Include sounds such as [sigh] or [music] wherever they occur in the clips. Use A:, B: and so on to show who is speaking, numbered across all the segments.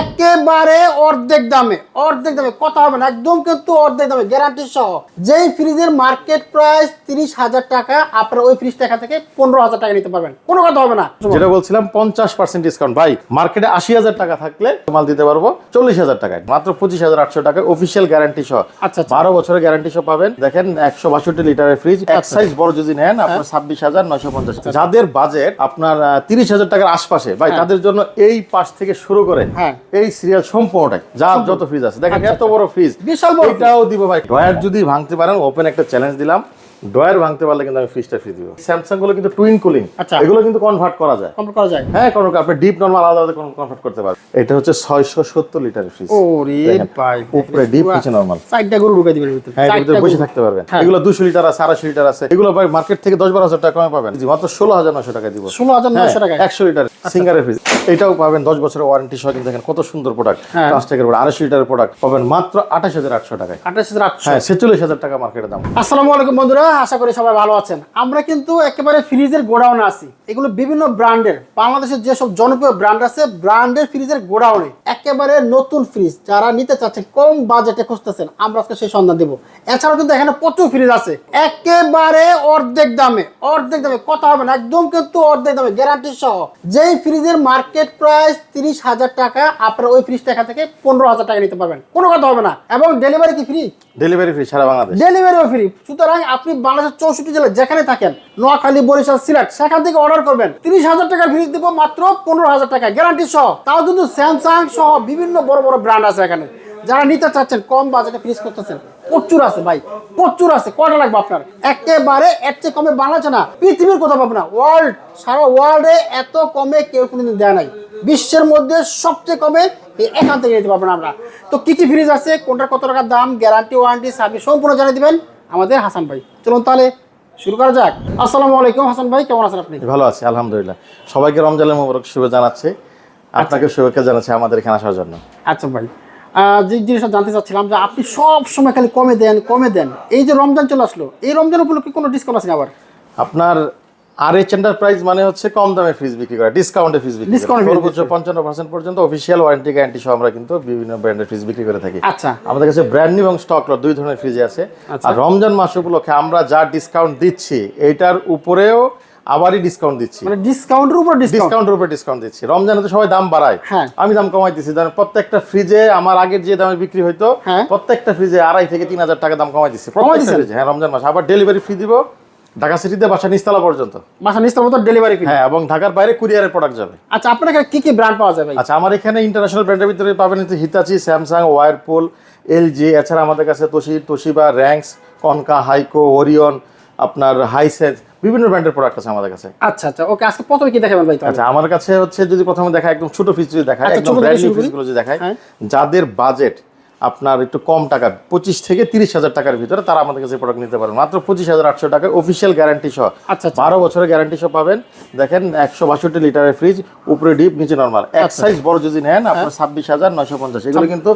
A: একেবারে অর্ধেক দামে অর্ধেক দামে কথা হবে না একদম কিন্তু অর্ধেক দামে গ্যারান্টি সহ। যেই ফ্রিজের মার্কেট প্রাইস তিরিশ হাজার টাকা আপনারা ওই ফ্রিজটা এখান থেকে পনেরো হাজার টাকা নিতে পারবেন। কোনো কথা হবে না।
B: যেটা বলছিলাম পঞ্চাশ পার্সেন্ট ডিসকাউন্ট ভাই মার্কেটে আশি হাজার টাকা থাকলে মাল দিতে পারব চল্লিশ হাজার টাকায়। মাত্র পঁচিশ হাজার আটশো টাকা অফিসিয়াল গ্যারান্টি সহ।
A: আচ্ছা, আচ্ছা।
B: বারো বছরের গ্যারান্টি সহ পাবেন। দেখেন একশো বাষট্টি লিটারের ফ্রিজ এক সাইজ বড় যদি নেন আপনার ছাব্বিশ হাজার নয়শো পঞ্চাশ। যাদের বাজেট আপনার তিরিশ হাজার টাকার আশপাশে ভাই তাদের জন্য এই পাশ থেকে শুরু করে
A: হ্যাঁ।
B: এই সিরিয়াল সম্পূর্ণটাই যা যত ফ্রিজ আছে। দেখেন এত বড় ফ্রিজ
A: বিশাল বড়
B: এটাও দিব ভাই। ডয়ার যদি ভাঙতে পারেন ওপেন একটা চ্যালেঞ্জ দিলাম। ডয়ার ভাঙতে পারলে কিন্তু আমি ফ্রিজটা ফ্রি দিব। স্যামসাংগুলো কিন্তু টুইন কুলিং
A: আচ্ছা।
B: এগুলো কিন্তু কনভার্ট করা যায়।
A: কমপ্লিট করা যায়।
B: হ্যাঁ কোনো আপনি ডিপ নরমাল আলাদা আলাদা কনভার্ট করতে পারবেন। এটা হচ্ছে ছয়শো সত্তর লিটারের ফ্রিজ
A: ওরে ভাই
B: উপরে ডিপ নিচে নরমাল
A: চারটা গরু ঢুকাই দিবেন ভিতরে।
B: হ্যাঁ ভিতরে বসে থাকতে পারবেন।
A: হ্যাঁ।
B: এগুলো দুশো লিটার আছে আড়াইশো লিটার আছে। এগুলো ভাই মার্কেট থেকে দশ বারো হাজার টাকা কমে পাবেন। জি, মাত্র ষোলো হাজার নশো টাকা দিব।
A: ষোলো হাজার নয়শো টাকায়।
B: একশো লিটার সিঙ্গারের ফ্রিজ এটাও পাবেন দশ বছরের ওয়ারেন্টি সহ কিন্তু দেখেন কত সুন্দর প্রোডাক্ট
A: হ্যাঁ।
B: পাঁচ টাকার আড়াইশো লিটারের প্রোডাক্ট পাবেন মাত্র আঠাশ হাজার আটশো টাকায়।
A: আঠাশ হাজার আটশো।
B: হ্যাঁ ছেচল্লিশ হাজার টাকা মার্কেটের দাম।
A: আসসালামু আলাইকুম বন্ধুরা। আশা করি সবাই ভালো আছেন। আমরা কিন্তু একেবারে ফ্রিজের গোডাউনে আছি। এগুলো বিভিন্ন ব্র্যান্ডের। বাংলাদেশের যেসব জনপ্রিয় ব্র্যান্ড আছে, ব্র্যান্ডের ফ্রিজের গোডাউনে একেবারে নতুন ফ্রিজ যারা নিতে চাচ্ছেন, কম বাজেটে খুঁজতেছেন, আমরা আজকে সেই সন্ধান দেবো। এছাড়াও কিন্তু এখানে প্রচুর ফ্রিজ আছে। একেবারে অর্ধেক দামে অর্ধেক দামে, কথা হবে না, একদম কিন্তু অর্ধেক দামে গ্যারান্টি সহ। যেই ফ্রিজের মার্কেট প্রাইস তিরিশ হাজার টাকা, আপনারা ওই ফ্রিজটা এখান থেকে পনেরো হাজার টাকা নিতে পারবেন। কোনো কথা হবে না। এবং ডেলিভারি কি ফ্রি
B: ডেলিভারি ফ্রি সারা বাংলাদেশ।
A: ডেলিভারিও ফ্রি সুতরাং আপনি বাংলাদেশের চৌষট্টি জেলায় যেখানে থাকেন, নোয়াখালী, বরিশাল, সিলেট, সেখান থেকে অর্ডার করবেন। তিরিশ হাজার টাকার ফ্রি দেবো মাত্র পনেরো হাজার টাকা গ্যারান্টি সহ। তাও কিন্তু স্যামসাং সহ বিভিন্ন বড় বড় ব্র্যান্ড আছে এখানে। যারা নিতে চাচ্ছেন কম বাজেটে ফ্রিজ করতেছেন প্রচুর আছে ভাই প্রচুর আছে কটা লাগবে আপনার? একেবারে এর চেয়ে কমে বানাচ্ছে না পৃথিবীর কোথাও পাবে না ওয়ার্ল্ড সারা ওয়ার্ল্ডে এত কমে কেউ কোনোদিন দেয় নাই। বিশ্বের মধ্যে সবচেয়ে কমে এখান থেকে নিতে পারবেন আমরা। তো কি কি ফ্রিজ আছে কোনটার কত টাকার দাম গ্যারান্টি ওয়ারেন্টি সার্ভিস সম্পূর্ণ জানিয়ে দেবেন আমাদের হাসান ভাই। চলুন তাহলে শুরু করা যাক। আসসালামু আলাইকুম হাসান ভাই কেমন আছেন আপনি?
B: ভালো আছি আলহামদুলিল্লাহ। সবাইকে রমজানের মোবারক শুভেচ্ছা জানাচ্ছি। আপনাকে শুভেচ্ছা জানাচ্ছি আমাদের এখানে আসার জন্য।
A: আচ্ছা ভাই। যে জিনিসটা জানতে চাচ্ছিলাম যে আপনি সব সময় খালি কমে দেন কমে দেন। এই যে রমজান চলে আসলো এই রমজান উপলক্ষে কোনো ডিসকাউন্ট আছে আবার?
B: আপনার আর এইচ এন্টারপ্রাইজ মানে হচ্ছে কম দামে ফ্রিজ বিক্রি করা ডিসকাউন্টে ফ্রিজ বিক্রি করা। সর্বোচ্চ পঞ্চান্ন পার্সেন্ট পর্যন্ত অফিসিয়াল ওয়ারেন্টি গ্যারান্টি সহ আমরা কিন্তু বিভিন্ন ব্র্যান্ডের ফ্রিজ বিক্রি করে থাকি।
A: আচ্ছা।
B: আমাদের কাছে ব্র্যান্ড নিউ এবং স্টক লট দুই ধরনের ফ্রিজ আছে।
A: আচ্ছা।
B: আর রমজান মাস উপলক্ষে আমরা যা ডিসকাউন্ট দিচ্ছি এইটার উপরেও আবারই ডিসকাউন্ট দিচ্ছি।
A: মানে ডিসকাউন্টের উপর ডিসকাউন্ট
B: ডিসকাউন্টের উপর ডিসকাউন্ট দিচ্ছি। রমজানে তো সবাই দাম বাড়ায়।
A: হ্যাঁ।
B: আমি দাম কমাই দিচ্ছি। ধরেন প্রত্যেকটা ফ্রিজে আমার আগের যে দামে বিক্রি হইতো
A: হ্যাঁ।
B: প্রত্যেকটা ফ্রিজে আড়াই থেকে তিন হাজার টাকা দাম কমাই দিচ্ছি। হ্যাঁ রমজান মাস। আবার ডেলিভারি ফ্রি দিব। ঢাকা সিটিতে বাসা নিস্তালা পর্যন্ত।
A: বাসা নিস্তার মতো ডেলিভারি ফি
B: হ্যাঁ এবং ঢাকার বাইরে কুরিয়ারের প্রোডাক্ট যাবে।
A: আচ্ছা আপনার এখানে কি কি ব্র্যান্ড পাওয়া যাবে?
B: আচ্ছা আমার এখানে ইন্টারন্যাশনাল ব্র্যান্ডের ভিতরে পাবেন হচ্ছে হিতাচি স্যামসাং ওয়ারপুল এলজি এছাড়া আমাদের কাছে তোশি তোশিবা র্যাঙ্কস কনকা হাইকো ওরিয়ন আপনার হাইসেন্স বিভিন্ন ব্র্যান্ডের প্রোডাক্ট আছে আমাদের কাছে।
A: আচ্ছা আচ্ছা ওকে আজকে প্রথমে কি দেখাবেন ভাই
B: আচ্ছা আমার কাছে হচ্ছে যদি প্রথমে দেখা একদম ছোট ফিস যদি দেখায়
A: আচ্ছা,
B: একদম ব্র্যান্ড নিউ ফিসগুলো যদি দেখায়
A: হ্যাঁ।
B: যাদের বাজেট আপনার একটু কম টাকা পঁচিশ থেকে তিরিশ হাজার টাকার ভিতরে তারা আমাদের কাছে প্রোডাক্ট নিতে পারেন। মাত্র পঁচিশ হাজার আটশো টাকা অফিসিয়াল গ্যারান্টি সহ।
A: আচ্ছা, আচ্ছা।
B: বারো বছরের গ্যারান্টি সহ পাবেন। দেখেন একশো বাষট্টি লিটারের ফ্রিজ উপরে ডিপ নিচে নর্মাল এক
A: আচ্ছা।
B: সাইজ বড় যদি নেন আপনার ছাব্বিশ হাজার নয়শো পঞ্চাশ। এগুলো কিন্তু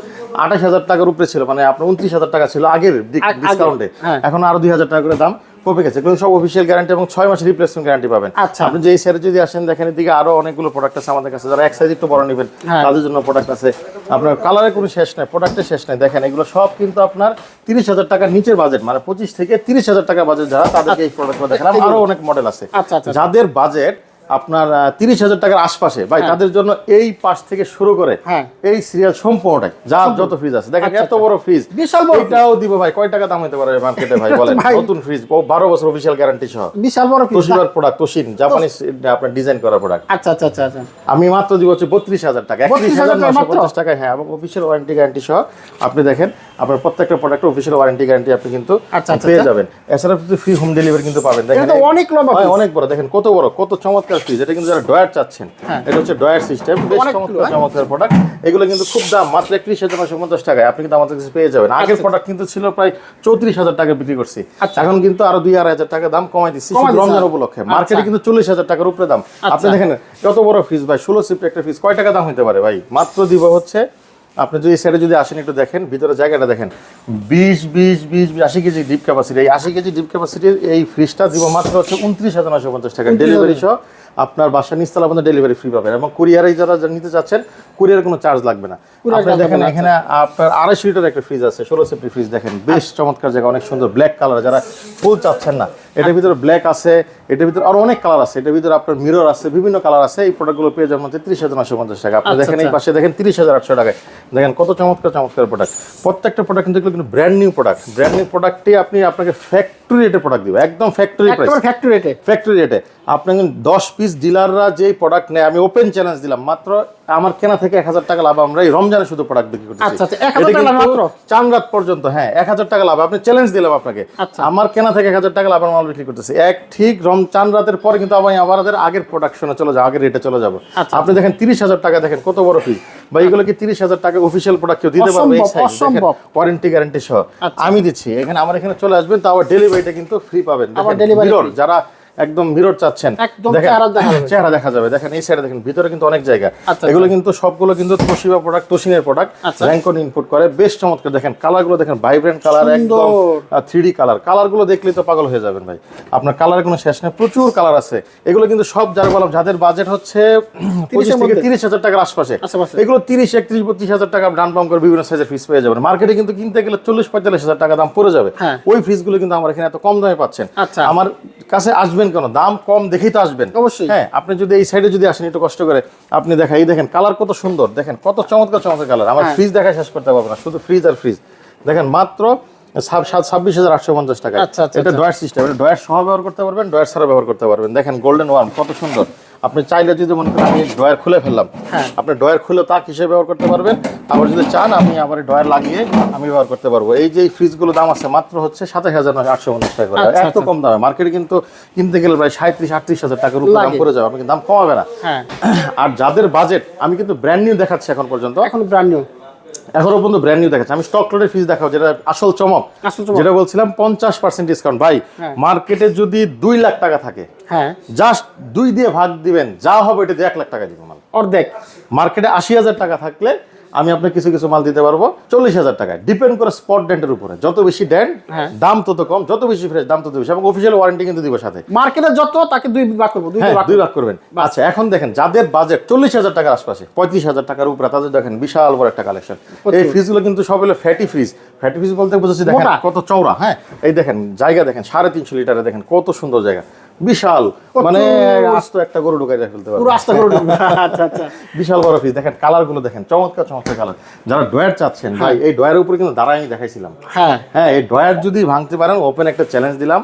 B: আঠাশ হাজার টাকার উপরে ছিল মানে আপনার উনত্রিশ হাজার টাকা ছিল আগের
A: আগে,
B: ডিসকাউন্টে
A: হ্যাঁ।
B: এখন আরও দুই হাজার টাকা করে দাম। কমে গেছে এগুলো সব অফিসিয়াল গ্যারান্টি এবং ছয় মাসের রিপ্লেসমেন্ট গ্যারান্টি পাবেন।
A: আচ্ছা।
B: আপনি যে যদি আসেন দেখেন এদিকে আরও অনেকগুলো প্রোডাক্ট আছে আমাদের কাছে। যারা এক সাইজ একটু বড় নেবেন
A: হ্যাঁ।
B: তাদের জন্য প্রোডাক্ট আছে। আপনার কালারের কোনো শেষ নাই প্রোডাক্টের শেষ নাই। দেখেন এগুলো সব কিন্তু আপনার তিরিশ হাজার টাকার নিচের বাজেট মানে পঁচিশ থেকে তিরিশ হাজার টাকা বাজেট যারা তাদেরকে এই দেখেন। আরও অনেক মডেল আছে।
A: আচ্ছা, আচ্ছা।
B: যাদের বাজেট আপনার তিরিশ হাজার টাকার আশপাশে ভাই তাদের জন্য এই পাশ থেকে শুরু করে
A: হ্যাঁ।
B: এই সিরিয়াল সম্পূর্ণটাই যা যত ফ্রিজ আছে। দেখেন
A: আচ্ছা,
B: এত বড় ফ্রিজ
A: বিশাল বড়
B: এটাও দিব ভাই কয় টাকা দাম হতে পারে মার্কেটে ভাই [laughs] বলেন? নতুন ফ্রিজ বারো বছর অফিসিয়াল গ্যারান্টি সহ।
A: বিশাল বড় ফ্রিজ
B: তোশিবার প্রোডাক্ট তোশিন জাপানিজ আপনার ডিজাইন করা প্রোডাক্ট
A: আচ্ছা আচ্ছা আচ্ছা আচ্ছা।
B: আমি মাত্র দিব হচ্ছে বত্রিশ হাজার টাকা। একত্রিশ
A: 32,000
B: হাজার
A: টাকা
B: নশো? পঞ্চাশ টাকা হ্যাঁ এবং অফিসিয়াল ওয়ারেন্টি গ্যারান্টি সহ। আপনি দেখেন আপনার প্রত্যেকটা প্রোডাক্ট অফিসিয়াল ওয়ারেন্টি গ্যারান্টি আপনি কিন্তু
A: আচ্ছা, আচ্ছা,
B: পেয়ে
A: আচ্ছা।
B: যাবেন। এছাড়া ফ্রি হোম ডেলিভারি কিন্তু পাবেন। দেখেন
A: অনেক লম্বা
B: অনেক বড়। দেখেন কত বড় কত চমৎকার ফ্রিজ এটা কিন্তু যারা ডয়ার চাচ্ছেন
A: হ্যাঁ।
B: এটা হচ্ছে ডয়ার সিস্টেম বেশ চমৎকার
A: হ্যাঁ?
B: চমৎকার প্রোডাক্ট এগুলো কিন্তু খুব দাম মাত্র একত্রিশ হাজার নশো পঞ্চাশ টাকায়। আপনি কিন্তু আমাদের কাছে পেয়ে যাবেন।
A: আচ্ছা,
B: আগের প্রোডাক্ট কিন্তু ছিল প্রায় চৌত্রিশ হাজার টাকা বিক্রি করছি।
A: আচ্ছা।
B: এখন কিন্তু আরও দুই আড়াই হাজার টাকা দাম কমাই দিচ্ছি। রমজান উপলক্ষে।
A: আচ্ছা।
B: মার্কেটে কিন্তু চল্লিশ হাজার টাকার উপরে দাম। আপনি দেখেন কত বড় ফ্রিজ ভাই ষোলো সিফট একটা ফ্রিজ কয় টাকা দাম হতে পারে ভাই? মাত্র দিব হচ্ছে আপনি যদি সাইডে যদি আসেন একটু দেখেন ভিতরে জায়গাটা দেখেন। বিশ বিশ বিশ বিশ, আশি কেজি ডিপ ক্যাপাসিটি এই আশি কেজি ডিপ ক্যাপাসিটির এই ফ্রিজটা দিব মাত্র হচ্ছে উনত্রিশ হাজার নশো পঞ্চাশ টাকা। ডেলিভারি সহ আপনার বাসা নিচতলা পর্যন্ত ডেলিভারি ফ্রি পাবেন এবং কুরিয়ারে যারা যারা নিতে চাচ্ছেন কুরিয়ারের কোনো চার্জ লাগবে না। দেখেন এখানে আপনার আড়াইশো লিটার একটা ফ্রিজ আছে ষোলো সেফটি ফ্রিজ দেখেন বেশ চমৎকার জায়গা অনেক সুন্দর ব্ল্যাক কালার যারা ফুল চাচ্ছেন না। এটার ভিতরে ব্ল্যাক আছে এটার ভিতরে আরও অনেক কালার আছে এটার ভিতরে আপনার মিরর আছে বিভিন্ন কালার আছে এই প্রোডাক্টগুলো পেয়ে যাবেন মধ্যে তিরিশ হাজার নশো পঞ্চাশ টাকা। আপনি
A: আচ্ছা,
B: দেখেন এই
A: আচ্ছা।
B: পাশে দেখেন তিরিশ হাজার আটশো টাকায়। দেখেন কত চমৎকার চমৎকার প্রোডাক্ট প্রত্যেকটা প্রোডাক্ট কিন্তু কিন্তু brand new product brand new প্রোডাক্টে আপনি আপনাকে ফ্যাক্টরি রেটে প্রোডাক্ট দিব একদম ফ্যাক্টরি প্রাইস
A: ফ্যাক্টরি রেটে
B: ফ্যাক্টরি রেটে আপনাকে দশ পিস ডিলাররা যেই প্রোডাক্ট নেয় আমি ওপেন চ্যালেঞ্জ দিলাম মাত্র আমার কেনা থেকে এক হাজার টাকা লাভ আমরা এই রমজানে শুধু প্রোডাক্ট বিক্রি করতেছি
A: আচ্ছা, আচ্ছা, 1000 টাকা মাত্র?
B: চান রাত পর্যন্ত হ্যাঁ এক হাজার টাকা লাভ আপনি চ্যালেঞ্জ দিলাম আপনাকে
A: আচ্ছা।
B: আমার কেনা থেকে এক হাজার টাকা লাভ মাল বিক্রি করতেছি এক ঠিক রম চান রাতের পরে কিন্তু আবার আমাদের আগের প্রোডাকশনে চলে যাব আগের রেটে চলে যাব। আপনি দেখেন তিরিশ হাজার টাকা দেখেন কত বড় ফিজ বা এইগুলো কি তিরিশ হাজার টাকা অফিসিয়াল প্রোডাক্ট কেউ দিতে পারবে। ওয়ারেন্টি গ্যারান্টি সহ। আমি দিচ্ছি এখানে আমার এখানে চলে আসবেন তো আবার ডেলিভারিটা কিন্তু ফ্রি পাবেন। যারা একদম মিরর চাচ্ছেন।
A: চেহারা দেখা যাবে।
B: দেখেন এই সাইডে দেখেন ভিতরে কিন্তু অনেক জায়গা।
A: আচ্ছা,
B: এগুলো কিন্তু সবগুলো কিন্তু তোশিবা প্রোডাক্ট তোশিনের প্রোডাক্ট
A: আচ্ছা।
B: র্যাঙ্কন ইনপুট করে। বেশ চমৎকার। দেখেন কালারগুলো দেখেন ভাইব্রেন্ট কালার একদম থ্রি কালার কালারগুলো দেখলেই তো পাগল হয়ে যাবেন ভাই। আপনার কালারের কোনো শেষ নেই। প্রচুর কালার আছে। এগুলো কিন্তু সব যারা বললাম যাদের বাজেট হচ্ছে পঁচিশ থেকে তিরিশ হাজার টাকার আশপাশে। এগুলো তিরিশ একত্রিশ বত্রিশ হাজার টাকা ডান পাম্প করে বিভিন্ন সাইজের ফিস পেয়ে যাবেন। মার্কেটে কিন্তু কিনতে গেলে চল্লিশ পঁয়তাল্লিশ হাজার টাকা দাম পড়ে যাবে।
A: হ্যাঁ।
B: ওই ফ্রিজগুলো কিন্তু আমার এখানে এত কম দামে পাচ্ছেন।
A: আচ্ছা।
B: আমার কাছে আসবেন কেন? দাম কম দেখেই তো আসবেন।
A: অবশ্যই।
B: হ্যাঁ আপনি যদি এই সাইডে যদি আসেন একটু কষ্ট করে আপনি দেখা এই দেখেন কালার কত সুন্দর। দেখেন কত চমৎকার চমৎকার কালার আমার
A: হ্যাঁ।
B: ফ্রিজ দেখা শেষ করতে পারব না শুধু ফ্রিজ আর ফ্রিজ দেখেন মাত্র সাত- ছাব্বিশ হাজার আটশো পঞ্চাশ টাকা
A: আচ্ছা, আচ্ছা,
B: এটা ডয়ার সিস্টেম এটা ডয়ার সহ ব্যবহার করতে পারবেন ডয়ার ছাড়া ব্যবহার করতে পারবেন। দেখেন গোল্ডেন ওয়ার্ম কত সুন্দর। আপনি চাইলে যদি মনে করেন আমি ডয়ার খুলে ফেললাম
A: হ্যাঁ।
B: আপনি ডয়ার খুলে তাক হিসেবে ব্যবহার করতে পারবেন। আবার যদি চান আমি আবার ড্রয়ার লাগিয়ে আমি ব্যবহার করতে পারব। এই যে ফ্রিজগুলো দাম আছে মাত্র হচ্ছে সাতাশ হাজার নয় আটশো পঞ্চাশ টাকা করে।
A: আচ্ছা,
B: এত
A: আচ্ছা।
B: কম দামে। মার্কেটে কিন্তু কিনতে গেলে প্রায় সাঁত্রিশ আটত্রিশ হাজার টাকার উপর দাম করে যাবে। আপনি দাম কমাবে না।
A: হ্যাঁ।
B: আর যাদের বাজেট আমি কিন্তু ব্র্যান্ড নিউ দেখাচ্ছি এখন পর্যন্ত।
A: এখন ব্র্যান্ড নিউ
B: এখনও পর্যন্ত ব্র্যান্ড নিউ দেখাচ্ছি। আমি স্টক লোডের ফিস দেখাবো যেটা আসল চমক।
A: আসল
B: যেটা বলছিলাম পঞ্চাশ পার্সেন্ট ডিসকাউন্ট ভাই
A: হ্যাঁ।
B: মার্কেটে যদি দুই লাখ টাকা থাকে
A: হ্যাঁ।
B: জাস্ট দুই দিয়ে ভাগ দিবেন যা হবে এটা এক লাখ টাকা দিব মাল।
A: অর্ধেক।
B: মার্কেটে আশি হাজার টাকা থাকলে আমি আপনাকে কিছু কিছু মাল দিতে পারব। চল্লিশ হাজার টাকায়। ডিপেন্ড করে স্পট ডেন্টের উপরে। যত বেশি ডেন্ট
A: হ্যাঁ।
B: দাম তত কম। যত বেশি ফ্রেশ দাম তত বেশি। এবং অফিসিয়াল ওয়ারেন্টি কিন্তু দিব সাথে।
A: মার্কেটে যত তাকে দুই ভাগ করব দুই
B: হ্যাঁ
A: ভাগ
B: করবেন। আচ্ছা এখন দেখেন যাদের বাজেট চল্লিশ হাজার টাকার আশপাশে পঁয়ত্রিশ হাজার টাকার উপরে তাদের দেখেন বিশাল বড় একটা কালেকশন এই ফ্রিজগুলো কিন্তু সব হলো ফ্যাটি ফ্রিজ ফ্যাটি ফ্রিজ বলতে বুঝেছি দেখেন। কত চওড়া হ্যাঁ? এই দেখেন জায়গা দেখেন সাড়ে তিনশো লিটারে দেখেন কত সুন্দর জায়গা। বিশাল। মানে আস্ত একটা গরু ঢুকাই ফেলতে
A: পুরো আস্তে করে ঢুকবে। [laughs] আচ্ছা আচ্ছা।
B: বিশাল বড় ফ্রিজ দেখেন কালারগুলো দেখেন চমৎকার চমৎকার কালার যারা ডয়ার চাচ্ছেন ভাই এই ডয়ারের উপরে কিন্তু দাঁড়াই আমি দেখাইছিলাম।
A: হ্যাঁ।
B: হ্যাঁ এই ডয়ার যদি ভাঙতে পারেন ওপেন একটা চ্যালেঞ্জ দিলাম।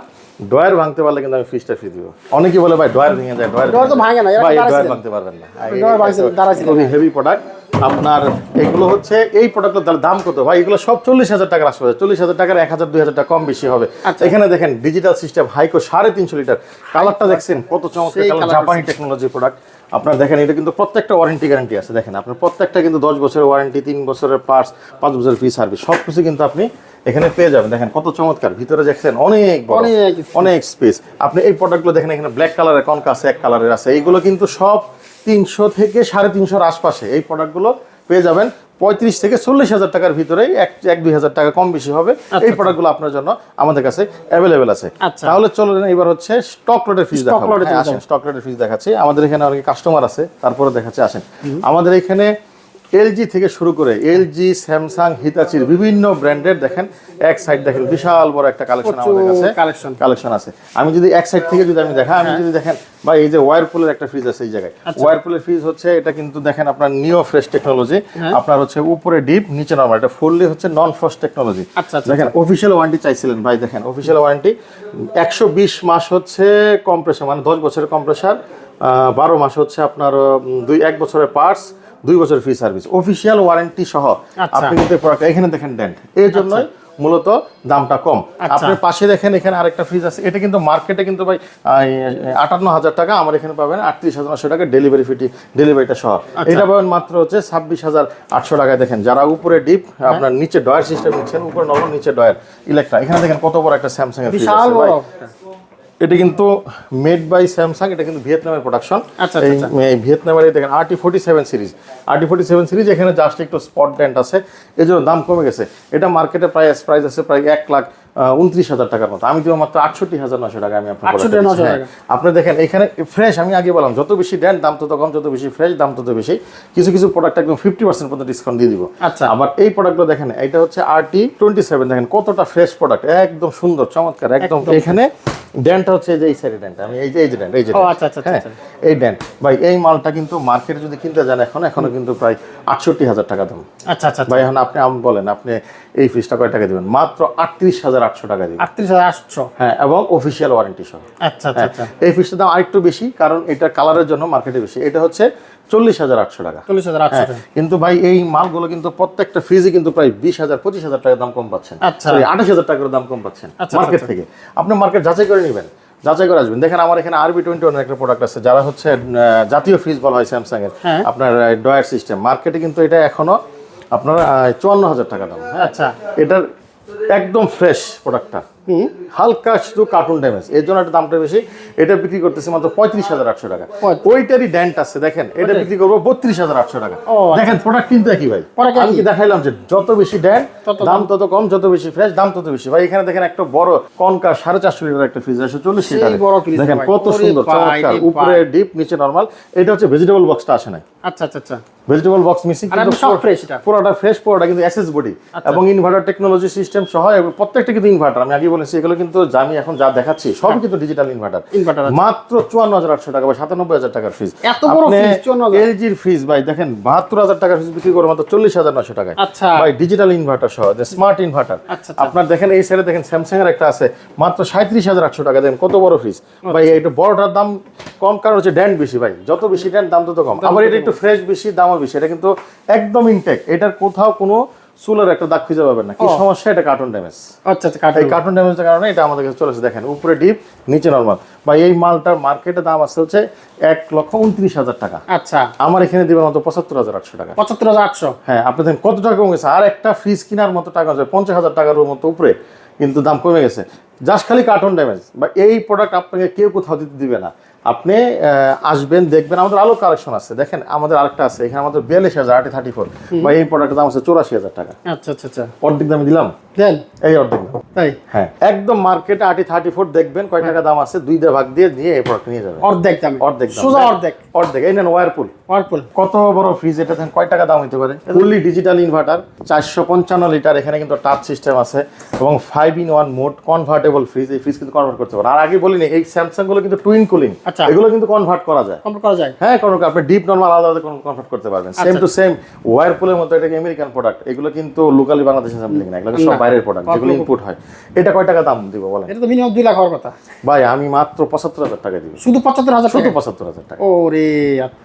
B: ডয়ার ভাঙতে পারলে কিন্তু আমি ফ্রিজটা ফ্রি দিব। অনেকে বলে ভাই ডয়ার ভেঙে যায় ডয়ার
A: ডয়ার তো ভাঙে না,
B: ভাই ডয়ার ভাঙতে পারবেন না।
A: ডয়ার দাঁড়ায় ছিলেন,
B: হেভি প্রোডাক্ট আপনার এগুলো হচ্ছে এই প্রোডাক্টের দাম কত? ভাই এগুলো সব চল্লিশ হাজার টাকার আশপাশে। চল্লিশ হাজার টাকার এক হাজার দুই হাজার টাকা কম বেশি হবে।
A: আচ্ছা।
B: এখানে দেখেন ডিজিটাল সিস্টেম হাইকো সাড়ে তিনশো লিটার কালারটা দেখছেন কত চমৎকার জাপানি টেকনোলজি প্রোডাক্ট আপনার দেখেন এটা কিন্তু প্রত্যেকটা ওয়ারেন্টি গ্যারান্টি আছে। দেখেন আপনার প্রত্যেকটা কিন্তু দশ বছরের ওয়ারেন্টি তিন বছরের পার্টস পাঁচ বছরের ফ্রি সার্ভিস সব কিছু কিন্তু আপনি এখানে পেয়ে যাবেন। দেখেন কত চমৎকার। ভিতরে দেখছেন অনেক
A: অনেক
B: অনেক স্পেস আপনি এই প্রোডাক্টগুলো দেখেন এখানে ব্ল্যাক কালারের কনকা আছে এক কালারের আছে। এইগুলো কিন্তু সব তিনশো থেকে সাড়ে তিনশোর আশপাশে এই প্রোডাক্টগুলো পেয়ে যাবেন। পঁয়ত্রিশ থেকে চল্লিশ হাজার টাকার ভিতরে এক এক দুই হাজার টাকা কম বেশি হবে। এই প্রোডাক্টগুলো আপনার জন্য আমাদের কাছে অ্যাভেলেবেল আছে।
A: আচ্ছা।
B: তাহলে চলুন এবার হচ্ছে স্টক লোডের
A: ফিজ
B: দেখাবো। আসেন স্টক লোডের ফিজ দেখাচ্ছি। আমাদের এখানে অনেক কাস্টমার আছে তারপরে দেখাচ্ছে আসেন। আমাদের এখানে এলজি থেকে শুরু করে এলজি স্যামসাং হিতাচির বিভিন্ন ব্র্যান্ডের দেখেন এক সাইড দেখেন বিশাল বড় একটা কালেকশন আমাদের কাছে
A: collection।
B: কালেকশন আছে। আমি যদি এক সাইড থেকে যদি আমি দেখা আমি যদি দেখেন বা এই যে ওয়ারপুলের একটা ফ্রিজ আছে এই জায়গায়। ওয়ারপুলের ফ্রিজ হচ্ছে এটা কিন্তু দেখেন আপনার নিও ফ্রেশ টেকনোলজি আপনার হচ্ছে উপরে ডিপ নিচে নরমাল এটা ফুললি হচ্ছে নন ফ্রস্ট টেকনোলজি
A: আচ্ছা, আচ্ছা,
B: দেখেন অফিসিয়াল ওয়ারেন্টি চাইছিলেন ভাই দেখেন অফিসিয়াল ওয়ারেন্টি একশো বিশ মাস হচ্ছে কম্প্রেসার মানে দশ বছরের কম্প্রেসার বারো মাস হচ্ছে আপনার দুই এক বছরের পার্টস দুই বছর ফ্রি সার্ভিস অফিসিয়াল ওয়ারেন্টি সহ
A: আচ্ছা।
B: আপনি কিন্তু প্রোডাক্ট এখানে দেখেন ডেন্ট এর জন্যই মূলত দামটা কম।
A: আচ্ছা।
B: আপনার পাশে দেখেন এখানে আরেকটা ফ্রিজ আছে। এটা কিন্তু মার্কেটে কিন্তু ভাই আটান্ন হাজার টাকা আমার এখানে পাবেন আটত্রিশ হাজার নশো টাকা ডেলিভারি ফিটি ডেলিভারিটা সহ।
A: আচ্ছা।
B: এটা পাবেন মাত্র হচ্ছে ছাব্বিশ হাজার আটশো টাকায় দেখেন। যারা উপরে ডিপ
A: হ্যাঁ।
B: আপনার নিচে ডয়ার সিস্টেম নিচ্ছেন উপরে নরম নিচে ডয়ার ইলেকট্রা এখানে দেখেন কত বড় একটা স্যামসাং এর ফ্রিজ
A: বিশাল
B: আছে ভাই
A: বড়
B: এটা কিন্তু মেড বাই স্যামসাং এটা কিন্তু ভিয়েতনামের প্রোডাকশন
A: আচ্ছা,
B: এই
A: আচ্ছা।
B: ভিয়েতনামের এই দেখেন RT forty seven series RT forty seven series এখানে জাস্ট একটু স্পট ডেন্ট আছে। এই জন্য দাম কমে গেছে। এটা মার্কেটে প্রায় প্রাইস আছে প্রায় এক লাখ উনত্রিশ হাজার টাকার মতো। আমি দিব মাত্র আটষট্টি হাজার নশো টাকা আমি আপনার আপনি দেখেন এখানে ফ্রেশ আমি আগে বললাম যত বেশি দেন দাম তত কম যত বেশি ফ্রেশ দাম তত বেশি। কিছু কিছু প্রোডাক্ট একদম ফিফটি পার্সেন্ট পর্যন্ত ডিসকাউন্ট দিয়ে দিব।
A: আচ্ছা।
B: আবার এই প্রোডাক্টগুলো দেখেন এটা হচ্ছে আর টি টোয়েন্টি সেভেন দেখেন কতটা ফ্রেশ প্রোডাক্ট একদম সুন্দর চমৎকার একদম। এখানে ড্যানটা হচ্ছে যে এই সাইডের ড্যানটা আমি এই যে এই যে ড্যান্ট এই যে
A: ও, আচ্ছা, আচ্ছা,
B: হ্যাঁ,
A: আচ্ছা।
B: এই ড্যান্ট ভাই এই মালটা কিন্তু মার্কেটে যদি কিনতে যান এখন এখনও কিন্তু প্রায় আটষট্টি হাজার টাকা দাম।
A: আচ্ছা আচ্ছা
B: ভাই এখন আপনি আম বলেন আপনি এই ফিসটা কয় টাকা দিবেন? মাত্র আটত্রিশ হাজার আটশো টাকা দিবেন।
A: আটত্রিশ হাজার আটশো?
B: হ্যাঁ এবং অফিসিয়াল ওয়ারেন্টি সহ।
A: আচ্ছা আচ্ছা আচ্ছা।
B: এই ফিসটার দাম আরেকটু বেশি কারণ এটা কালারের জন্য মার্কেটে বেশি। এটা হচ্ছে চল্লিশ হাজার আটশো টাকা।
A: চল্লিশ হাজার আটশো
B: হ্যাঁ,
A: টাকা।
B: কিন্তু ভাই এই মালগুলো কিন্তু প্রত্যেকটা ফ্রিজে কিন্তু প্রায় বিশ হাজার পঁচিশ হাজার টাকার দাম কম পাচ্ছেন।
A: আচ্ছা।
B: আঠাশ হাজার টাকার দাম কম পাচ্ছেন
A: আচ্ছা,
B: মার্কেট
A: আচ্ছা।
B: থেকে। আপনি মার্কেট যাচাই করে নেবেন। যাচাই করে আসবেন। দেখেন আমার এখানে আরবি টোয়েন্টি ওয়ান একটা প্রোডাক্ট আছে যারা হচ্ছে জাতীয় ফ্রিজ বলা হয় স্যামসাং এর।
A: হ্যাঁ।
B: আপনার ডয়ার সিস্টেম মার্কেটে কিন্তু এটা এখনও আপনার চুয়ান্ন হাজার টাকা দাম। হ্যাঁ
A: আচ্ছা।
B: এটার একদম ফ্রেশ প্রোডাক্টটা হালকা শুধু কার্টুন ড্যামেজ এর জন্য একটা দামটা বেশি। এটা বিক্রি করতেছে মাত্র পঁয়ত্রিশ হাজার আটশো টাকা। ওইটারই ড্যান্ট আছে দেখেন। এটা বিক্রি করব বত্রিশ হাজার আটশো টাকা।
A: আচ্ছা।
B: দেখেন প্রোডাক্ট কিন্তু একই ভাই। আমি কি দেখাইলাম যে যত বেশি ড্যান্ট দাম তত কম যত বেশি ফ্রেশ দাম তত বেশি। ভাই এখানে দেখেন একটা বড় কনকা সাড়ে চারশো লিটার একটা ফ্রিজ আছে চল্লিশ লিটার দেখেন কত সুন্দর চমৎকার। উপরে ডিপ নিচে নর্মাল এটা হচ্ছে ভেজিটেবল বক্সটা আসে নাই।
A: আচ্ছা আচ্ছা আচ্ছা।
B: ভেজিটেবল বক্স মিসিং
A: সব এটা।
B: পুরোটা ফ্রেশ পুরোটা কিন্তু এসএস বডি এবং ইনভার্টার টেকনোলজি সিস্টেম সহ প্রত্যেকটা কিন্তু ইনভার্টার আমি আগে বলেছি এগুলো কিন্তু যা আমি এখন যা দেখাচ্ছি সবই কিন্তু ডিজিটাল ইনভার্টার
A: আছে।
B: মাত্র চুয়ান্ন হাজার আটশো টাকা বা সাতানব্বই হাজার টাকার ফ্রিজ
A: এত বড় fridge, 54,000
B: এলজির ফ্রিজ ভাই দেখেন বাহাত্তর হাজার টাকার ফ্রিজ বিক্রি করে মাত্র চল্লিশ হাজার নশো টাকায়।
A: আচ্ছা।
B: ভাই ডিজিটাল ইনভার্টার সহ স্মার্ট ইনভার্টার
A: আচ্ছা, আচ্ছা।
B: আপনার দেখেন এই সাইডে দেখেন স্যামসাং এর একটা আছে মাত্র সাঁত্রিশ হাজার আটশো টাকা দেন কত বড় ফ্রিজ ভাই এটা বড়টার দাম কম কারণ হচ্ছে ড্যান্ড বেশি ভাই। যত বেশি ড্যান্ড দাম তত কম। আবার এটা একটু ফ্রেশ বেশি দামও বেশি। এটা কিন্তু একদম ইনটেক এটার কোথাও কোনো চুলের একটা দাগ খুঁজে পাবেন না। কি সমস্যা? এটা কার্টুন ড্যামেজ
A: আচ্ছা আচ্ছা
B: এই কার্টুন ড্যামেজের কারণে এটা আমাদের কাছে চলেছে দেখেন উপরে ডিপ নিচে নর্মাল বা এই মালটার মার্কেটে দাম আছে হচ্ছে এক লক্ষ উনত্রিশ হাজার টাকা।
A: আচ্ছা।
B: আমার এখানে দিবেন মাত্র পঁচাত্তর হাজার আটশো টাকা।
A: পঁচাত্তর হাজার আটশো?
B: হ্যাঁ আপনি দেখেন কত টাকা কমে গেছে। আর একটা ফ্রিজ কেনার মতো টাকা আছে পঞ্চাশ হাজার টাকার মতো উপরে কিন্তু দাম কমে গেছে। জাস্ট খালি কার্টুন ড্যামেজ বা এই প্রোডাক্ট আপনাকে কেউ কোথাও দিতে দিবে না। আপনি আসবেন দেখবেন আমাদের আলো কালেকশন আছে। দেখেন আমাদের আরেকটা আছে। এখানে আমাদের বিয়াল্লিশ হাজার আটে থার্টি ফোর বা এই প্রোডাক্টের দাম আছে চৌরাশি হাজার টাকা।
A: আচ্ছা আচ্ছা আচ্ছা।
B: অর্ধেক দামে দিলাম?
A: দেন?
B: এই অর্ধেক দাম।
A: তাই?
B: হ্যাঁ। একদম মার্কেটে আটি থার্টি ফোর দেখবেন কয় টাকা দাম আছে দুই ভাগ দিয়ে দিয়ে এই প্রোডাক্ট নিয়ে যাবেন।
A: অর্ধেক দামে।
B: অর্ধেক
A: সোজা অর্ধেক।
B: অর্ধেক। এই নেন ওয়ারপুল
A: ওয়ারপুল
B: কত বড় ফ্রিজ এটা দেখেন কয় টাকা দাম হতে পারে? ফুললি ডিজিটাল ইনভার্টার চারশো পঞ্চান্ন লিটার এখানে কিন্তু টাচ সিস্টেম আছে এবং five in one mode convertible fridge এই ফ্রিজ কিন্তু কনভার্ট করতে পারে। আর আগে বলিনি এই স্যামসাংগুলো কিন্তু টুইন কুলিং
A: আচ্ছা।
B: এগুলো কিন্তু কনভার্ট করা যায়।
A: কমপ্লিট করা যায়।
B: হ্যাঁ কোনো আপনি ডিপ নর্মাল আলাদা আলাদা কনভার্ট করতে পারবেন। সেম। টু সেম ওয়ারপুলের মতো এটা আমেরিকান প্রোডাক্ট এগুলো কিন্তু লোকালি বাংলাদেশে না এগুলো সব বাইরের প্রোডাক্ট যেগুলো ইনপুট হয়। এটা কয় টাকা দাম দিব বলেন?
A: এটা তো মিনিমাম দুই লাখ হওয়ার কথা।
B: ভাই আমি মাত্র টাকা দিব।
A: শুধু
B: শুধু
A: টাকা? ওরে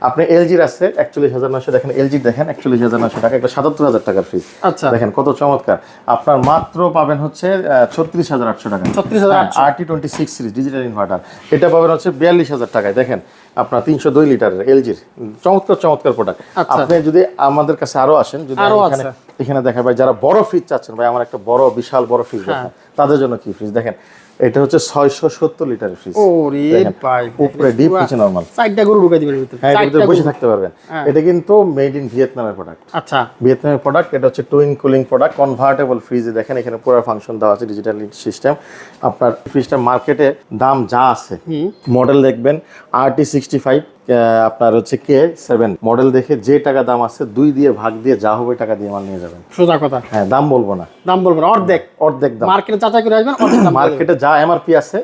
B: আপনি এলজির আছে একচল্লিশ হাজার নশো দেখেন এলজি দেখেন একচল্লিশ হাজার নশো টাকা একটা সাতাত্তর হাজার টাকার ফ্রিজ
A: আচ্ছা।
B: দেখেন কত চমৎকার। আপনার মাত্র পাবেন হচ্ছে ছত্রিশ হাজার আটশো টাকা।
A: 36,800
B: R T twenty six series digital inverter এটা পাবেন হচ্ছে বিয়াল্লিশ হাজার টাকায় দেখেন আপনার তিনশো দুই লিটারের এলজির চমৎকার চমৎকার প্রোডাক্ট
A: আচ্ছা।
B: আপনি যদি আমাদের কাছে আরও আসেন যদি এখানে
A: দেখেন
B: এখানে দেখা ভাই যারা বড় ফ্রিজ চাচ্ছেন ভাই আমার একটা বড় বিশাল বড় ফ্রিজ
A: হ্যাঁ।
B: তাদের জন্য কি ফ্রিজ দেখেন এটা হচ্ছে ছয়শো সত্তর লিটার ফ্রিজ
A: ওরে ভাই
B: উপরে ডিপ নিচে নর্মাল
A: চারটা গরু ঢুকাই দিবেন ভিতরে।
B: হ্যাঁ ভিতরে বসে থাকতে পারবেন।
A: হ্যাঁ।
B: এটা কিন্তু মেড ইন ভিয়েতনামের প্রোডাক্ট
A: আচ্ছা।
B: ভিয়েতনামের প্রোডাক্ট এটা হচ্ছে টুইন কুলিং প্রোডাক্ট কনভার্টেবল ফ্রিজে দেখেন এখানে পুরো ফাংশন দেওয়া আছে ডিজিটাল সিস্টেম আপনার ফ্রিজটা মার্কেটে দাম যা আছে মডেল দেখবেন আর টি সিক্সটি ফাইভ আপনার হচ্ছে কে সেভেন মডেল দেখে যে টাকা দাম আছে দুই দিয়ে ভাগ দিয়ে যা হবে টাকা দিয়ে মাল নিয়ে যাবেন।
A: সোজা কথা।
B: হ্যাঁ দাম বলব না।
A: দাম বলব না অর্ধেক।
B: অর্ধেক দাম।
A: মার্কেটে যাচাই করে আসবেন
B: মার্কেটে যা এমআরপি আছে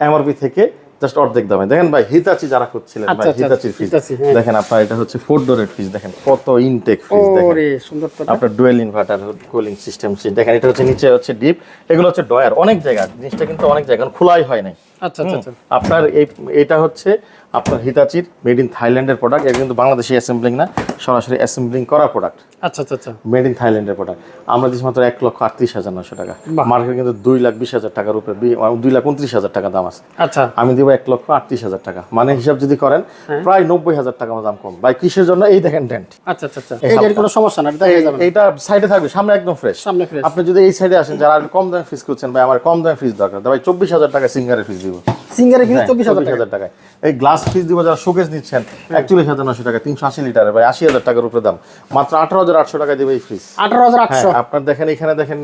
B: এমআরপি থেকে জাস্ট অর্ধেক দামে। দেখেন ভাই হিতাচি যারা খুঁজছিলেন
A: আচ্ছা,
B: ভাই
A: আচ্ছা,
B: হিতাচির ফ্রিজ
A: হ্যাঁ।
B: দেখেন আপনার এটা হচ্ছে ফোর ডোরের ফ্রিজ দেখেন কত ইনটেক
A: দেবেন।
B: দেখেন।
A: সুন্দর
B: আপনার ডুয়েল ইনভার্টার কুলিং সিস্টেম দেখেন এটা হচ্ছে নিচে হচ্ছে ডিপ এগুলো হচ্ছে ডয়ার অনেক জায়গা জিনিসটা কিন্তু অনেক জায়গা খোলাই হয় নাই।
A: আচ্ছা আচ্ছা আচ্ছা।
B: আপনার এই এটা হচ্ছে আপনার হিতাচির মেড ইন থাইল্যান্ডের প্রোডাক্ট এটা কিন্তু বাংলাদেশি অ্যাসেম্বলিং না সরাসরি অ্যাসেম্বলিং করা প্রোডাক্ট
A: আচ্ছা আচ্ছা আচ্ছা।
B: মেড ইন থাইল্যান্ডের প্রোডাক্ট আমরা দিচ্ছি মাত্র এক লক্ষ আটত্রিশ হাজার নশো টাকা। মার্কেট কিন্তু দুই লাখ বিশ হাজার টাকার উপরে দুই লাখ উনত্রিশ হাজার টাকা দাম আছে।
A: আচ্ছা।
B: আমি দিব এক লক্ষ আটত্রিশ হাজার টাকা। মানে হিসাব যদি করেন
A: হ্যাঁ।
B: প্রায় নব্বই হাজার টাকা দাম কম। ভাই কিসের জন্য? এই দেখেন ডেন্ট
A: আচ্ছা আচ্ছা আচ্ছা। এই কোনো সমস্যা না এটা দেখা যাবে
B: এইটা সাইডে থাকবে সামনে একদম ফ্রেশ
A: সামনে ফ্রেশ
B: আপনি যদি এই সাইডে আসেন যারা আর কম দামে ফিস করছেন ভাই আমার কম দামে ফিস দরকার। ভাই চব্বিশ হাজার টাকা সিঙ্গারের ফিস দিব।
A: সিঙ্গারে কিন্তু চব্বিশ হাজার
B: টাকায়। এই গ্লাস ফ্রিজ দিব যারা শোকেস নিচ্ছেন একচল্লিশ হাজার নশো টাকা তিনশো আশি লিটারের ভাই আশি হাজার টাকার উপরে দাম। মাত্র আঠারো হাজার আটশো টাকা দিবে এই ফ্রিজ
A: আঠারো হাজার
B: হ্যাঁ
A: আটশো
B: আপনার দেখেন এখানে দেখেন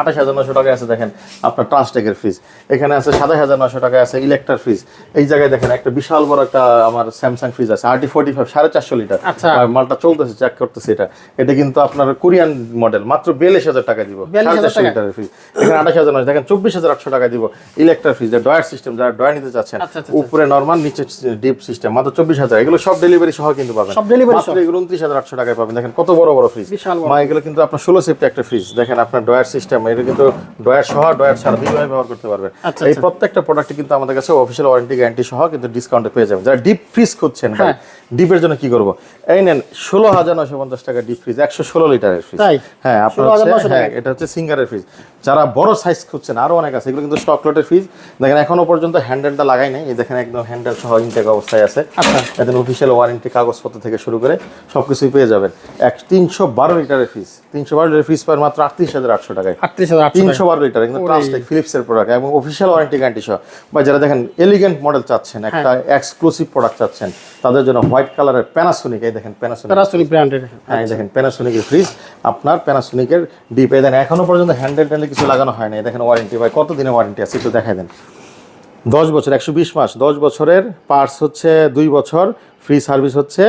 B: আঠাশ হাজার নশো টাকা আছে দেখেন আপনার ট্রান্সটেকের ফ্রিজ এখানে আছে সাতাশ হাজার নশো টাকা আছে ইলেকট্রার ফ্রিজ এই জায়গায় দেখেন একটা বিশাল বড় একটা আমার স্যামসাং ফ্রিজ আছে আরটি ফোর্টি ফাইভ সাড়ে চারশো লিটার।
A: আচ্ছা।
B: মালটা চলতেছে চেক করতেছে এটা। এটা কিন্তু আপনার কোরিয়ান মডেল মাত্র বিয়াল্লিশ হাজার টাকা দিব
A: 42,000
B: সাড়ে চারশো লিটারের ফ্রিজ এখানে আঠাশ হাজার নয় দেখেন চব্বিশ হাজার আটশো টাকা দিব ইলেকট্রার ফ্রিজ ডয়ার সিস্টেম যারা ডয়ার নিতে চাচ্ছেন
A: আচ্ছা, আচ্ছা,
B: উপরে নর্মাল নিচে ডিপ সিস্টেম মাত্র চব্বিশ হাজার। এগুলো সব ডেলিভারি সহ কিন্তু পাবেন।
A: সব delivery
B: মাত্র? এগুলো উনত্রিশ হাজার আটশো টাকায় পাবেন। দেখেন কত বড় বড় ফ্রিজ মা এগুলো কিন্তু আপনার ষোলো সেফটি একটা ফ্রিজ দেখেন আপনার ডয়ার সিস্টেম এটা কিন্তু ডয়ার সহ ডয়ার ছাড়া দুইভাবে ব্যবহার করতে পারবেন।
A: আচ্ছা,
B: এই
A: আচ্ছা।
B: প্রত্যেকটা প্রোডাক্ট কিন্তু আমাদের কাছে অফিসিয়াল ওয়ারেন্টি গ্যারান্টি সহ কিন্তু ডিসকাউন্টে পেয়ে যাবেন। যারা ডিপ ফ্রিজ খুঁজছেন
A: হ্যাঁ।
B: ডিপের জন্য কি করব? এই নেন ষোলো হাজার নশো পঞ্চাশ টাকা ডিপ ফ্রিজ একশো ষোলো লিটারের ফ্রিজ হ্যাঁ আপনার হচ্ছে হ্যাঁ এটা হচ্ছে সিঙ্গারের ফ্রিজ যারা বড় সাইজ খুঁজছেন আরও অনেক আছে এগুলো কিন্তু স্টকলটের ফ্রিজ দেখেন এখনও পর্যন্ত হ্যান্ডেলটা লাগাই নাই। এই দেখেন একদম হ্যান্ডেল সহ ইনটেক অবস্থায় আছে। এদের অফিসিয়াল ওয়ারেন্টি কাগজপত্র থেকে শুরু করে সবকিছুই পেয়ে যাবেন। এক তিনশো বারো লিটারের ফ্রিজ তিনশো বারো লিটারের ফ্রিজ পার মাত্র আটত্রিশ হাজার আটশো টাকায়।
A: আটত্রিশ হাজার
B: তিনশো বারো লিটার কিন্তু ট্রান্সটেক ফিলিপসের প্রোডাক্ট এবং অফিসিয়াল ওয়ারেন্টি গ্যারান্টি সহ। বা যারা দেখেন এলিগেন্ট মডেল চাচ্ছেন একটা এক্সক্লুসিভ প্রোডাক্ট চাচ্ছেন তাদের জন্য হোয়াইট কালারের প্যানাসোনিক এই দেখেন প্যানাসোনিক
A: ব্র্যান্ডের
B: হ্যাঁ এই দেখেন প্যানাসোনিকের ফ্রিজ আপনার প্যানাসোনিকের ডিপ এই দেন। এখনও পর্যন্ত হ্যান্ডেল ট্যান্ডেল কিছু লাগানো হয় না দেখেন ওয়ারেন্টি ভাই কত দিনের ওয়ারেন্টি আছে একটু দেখাই দেন। দশ বছর একশো বিশ মাস দশ বছরের পার্টস হচ্ছে দুই বছর ফ্রি সার্ভিস হচ্ছে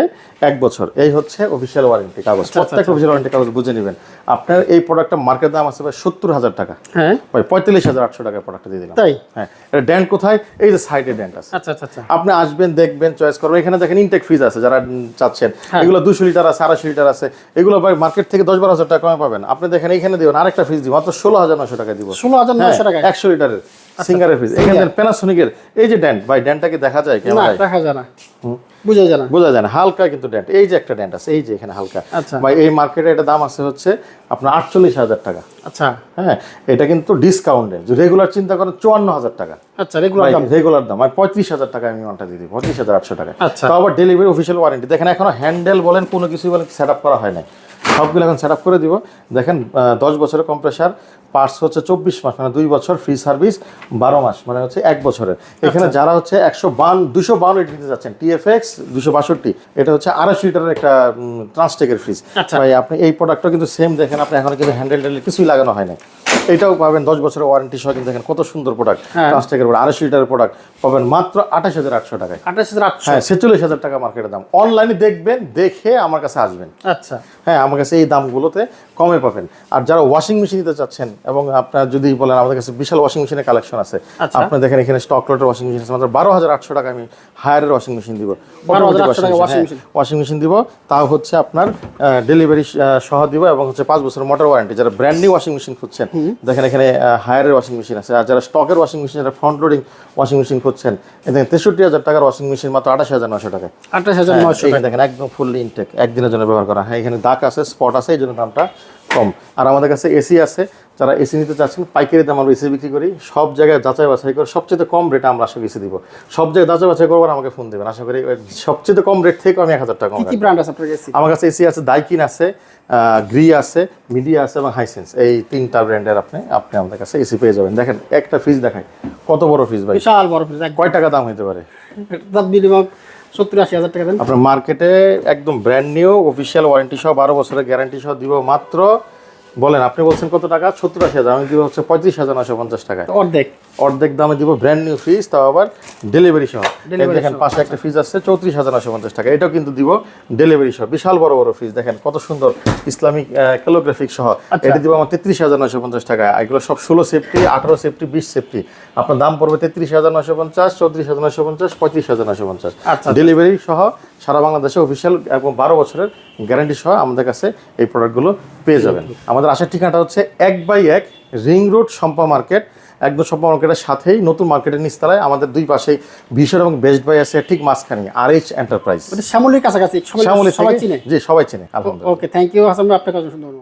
B: এক বছর। এই হচ্ছে অফিসিয়াল ওয়ারেন্টি কাগজ প্রত্যেক অফিসিয়াল ওয়ারেন্টি কাগজ বুঝে নেবেন। আপনার এই প্রোডাক্টটা মার্কেট দাম আছে ভাই সত্তর হাজার টাকা।
A: হ্যাঁ।
B: ভাই পঁয়তাল্লিশ হাজার আটশো টাকায় প্রোডাক্টটা দিয়ে দিলাম।
A: তাই?
B: হ্যাঁ এটা ড্যান্ড কোথায়? এই যে সাইডে ড্যান্ড আছে।
A: আচ্ছা আচ্ছা আচ্ছা।
B: আপনি আসবেন দেখবেন চয়েস করবেন। এখানে দেখেন ইনটেক ফ্রিজ আছে যারা চাচ্ছেন।
A: হ্যাঁ।
B: এগুলো দুশো লিটার আছে আড়াইশো লিটার আছে। এগুলো ভাই মার্কেট থেকে দশ বারো হাজার টাকা কমে পাবেন। আপনি দেখেন এখানে দিবেন আরেকটা ফ্রিজ দিব মাত্র ষোলো হাজার নশো টাকা দিব।
A: ষোলো হাজার নয়শো টাকা
B: একশো লিটারের সিঙ্গারের ফ্রিজ এখানে প্যানাসোনিকের এই যে ড্যান্ট ভাই ড্যান্টটাকে দেখা যায় ক্যামেরায়
A: দেখা যায় না। বুঝা যায় না।
B: বোঝা যায় না। হালকা কিন্তু ড্যান্ট এই যে একটা ড্যান্ট আছে এই যে এখানে হালকা।
A: আচ্ছা।
B: ভাই এই মার্কেটে এটা দাম আছে হচ্ছে আপনার আটচল্লিশ হাজার টাকা।
A: আচ্ছা।
B: হ্যাঁ এটা কিন্তু ডিসকাউন্টে রেগুলার চিন্তা করেন চুয়ান্ন হাজার টাকা।
A: আচ্ছা রেগুলার দাম।
B: রেগুলার দাম। আমি পঁয়ত্রিশ হাজার টাকা আমি ওয়ানটা দিয়ে দিই। পঁয়ত্রিশ হাজার আটশো টাকা।
A: আচ্ছা।
B: তো আবার ডেলিভারি অফিসিয়াল ওয়ারেন্টি দেখেন এখনও হ্যান্ডেল বলেন কোনো কিছুই বলেন সেট আপ করা হয় নাই। সবগুলো এখন সেট আপ করে দিব। দেখেন দশ বছরের কম্প্রেসার পার্টস হচ্ছে চব্বিশ মাস মানে দুই বছর ফ্রি সার্ভিস বারো মাস মানে হচ্ছে এক বছরের। এখানে
A: আচ্ছা।
B: যারা হচ্ছে একশো বান দুশো বান্ন লিটার নিতে যাচ্ছেন টিএফএক্স দুশো বাষট্টি এটা হচ্ছে আড়াইশো লিটারের একটা ট্রান্সটেকের ফ্রিজ
A: আচ্ছা।
B: ভাই আপনি এই প্রোডাক্টটা কিন্তু সেম দেখেন আপনি এখন কিন্তু হ্যান্ডেল ট্যান্ডেল কিছুই লাগানো হয় না এটাও পাবেন দশ বছরের ওয়ারেন্টি সহ কিন্তু দেখেন কত সুন্দর প্রোডাক্ট
A: প্লাস্টিকের
B: ট্রান্সটেকের আড়াইশো লিটারের প্রোডাক্ট পাবেন মাত্র আঠাশ হাজার আটশো টাকায়।
A: আঠাশ হাজার আটশো?
B: হ্যাঁ ছেচল্লিশ হাজার টাকা মার্কেটের দাম। অনলাইনে দেখবেন দেখে আমার কাছে আসবেন।
A: আচ্ছা।
B: হ্যাঁ আমার কাছে এই দামগুলোতে কমে পাবেন। আর যারা ওয়াশিং মেশিন নিতে চাচ্ছেন এবং আপনার যদি বলেন আমাদের কাছে বিশাল ওয়াশিং মেশিনের কালেকশন আছে
A: আচ্ছা।
B: আপনি দেখেন এখানে স্টক লটের ওয়াশিং মেশিন আছে মাত্র বারো হাজার আটশো টাকা আমি হায়ারের ওয়াশিং মেশিন দিব।
A: 12,800 টাকা washing machine।
B: ওয়াশিং মেশিন দিব। তাও হচ্ছে আপনার ডেলিভারি সহ দিব এবং হচ্ছে পাঁচ বছরের মোটর ওয়ারেন্টি যারা ব্র্যান্ড নিউ ওয়াশিং মেশিন খুঁজছেন দেখেন এখানে হায়ারের ওয়াশিং মেশিন আছে। আর যারা স্টকের ওয়াশিং মেশিন যারা ফ্রন্ট লোডিং ওয়াশিং মেশিন খুঁজছেন এখানে তেষট্টি হাজার টাকার ওয়াশিং মেশিন মাত্র আঠাশ হাজার নশো টাকা
A: আঠাশ হাজার
B: নশো
A: নয়শো
B: এইখানে দেখেন একদম ফুললি ইনটেক একদিনের জন্য ব্যবহার করা। হ্যাঁ এখানে দাগ আছে স্পট আছে এই জন্য দামটা কম। আর আমাদের কাছে এসি আছে যারা এসি নিতে চাচ্ছেন পাইকারি দাম আমরা এসি বিক্রি করি। সব জায়গায় যাচাই বাছাই করে সবচেয়ে কম রেটে আমরা আশা এসি দিব। সব জায়গায় যাচাই বাছাই করবার আমাকে ফোন দেবেন। আশা করি সবচেয়ে কম রেট থেকে আমি এক হাজার টাকা কম
A: কি ব্র্যান্ড আছে আপনার কাছে?
B: আমার কাছে এসি আছে দাইকিন আছে গ্রি আছে মিডিয়া আছে এবং হাইসেন্স এই তিনটা ব্র্যান্ডের আপনি আপনি আমাদের কাছে এসি পেয়ে যাবেন। দেখেন একটা ফ্রিজ দেখায় কত বড় ফ্রিজ ভাই?
A: বিশাল বড় ফ্রিজ
B: কয় টাকা দাম হতে পারে?
A: দাম মিনিমাম সত্তর আশি হাজার টাকা দেন।
B: আপনার মার্কেটে একদম ব্র্যান্ড নিউ অফিসিয়াল ওয়ারেন্টি সহ বারো বছরের গ্যারান্টি সহ দিব মাত্র বলেন, আপনি বলছেন কত টাকা? সত্তর আশি হাজার। আমি কি হচ্ছে পঁয়ত্রিশ হাজার নশো পঞ্চাশ টাকা
A: অর্ধেক।
B: অর্ধেক দামে দিব ব্র্যান্ড নিউ ফ্রিজ তাও আবার ডেলিভারি সহ। দেখেন পাশে একটা ফ্রিজ আছে চৌত্রিশ হাজার নশো পঞ্চাশ টাকা। এটাও কিন্তু দিব ডেলিভারি সহ। বিশাল বড় বড় ফ্রিজ দেখেন কত সুন্দর ইসলামিক ক্যালোগ্রাফিক সহ।
A: আচ্ছা।
B: এটা দিব আমার তেত্রিশ হাজার নশো পঞ্চাশ টাকা। এগুলো সব ষোলো সেফটি আঠারো সেফটি বিশ সেফটি আপনার দাম পড়বে তেত্রিশ হাজার নশো পঞ্চাশ চৌত্রিশ হাজার নশো পঞ্চাশ পঁয়ত্রিশ হাজার নশো পঞ্চাশ।
A: আচ্ছা।
B: ডেলিভারি সহ সারা বাংলাদেশে অফিসিয়াল এবং বারো বছরের গ্যারান্টি সহ আমাদের কাছে এই প্রোডাক্টগুলো পেয়ে যাবেন। আমাদের আসার ঠিকানাটা হচ্ছে এক বাই এক রিং রোড শম্পা মার্কেট একদম সম্পা মার্কেটের সাথেই নতুন মার্কেটের নিচতলায় আমাদের দুই পাশে ভীষণ এবং বেস্ট বাই আছে ঠিক মাঝখানে আর এইচ এন্টারপ্রাইজ
A: এটা শ্যামলির কাছাকাছি সবাই- চিনে?
B: জি সবাই চিনে আলহামদুলিল্লাহ।
A: ওকে থ্যাংক ইউ হাসান আপনার আপনাকে সুন্দর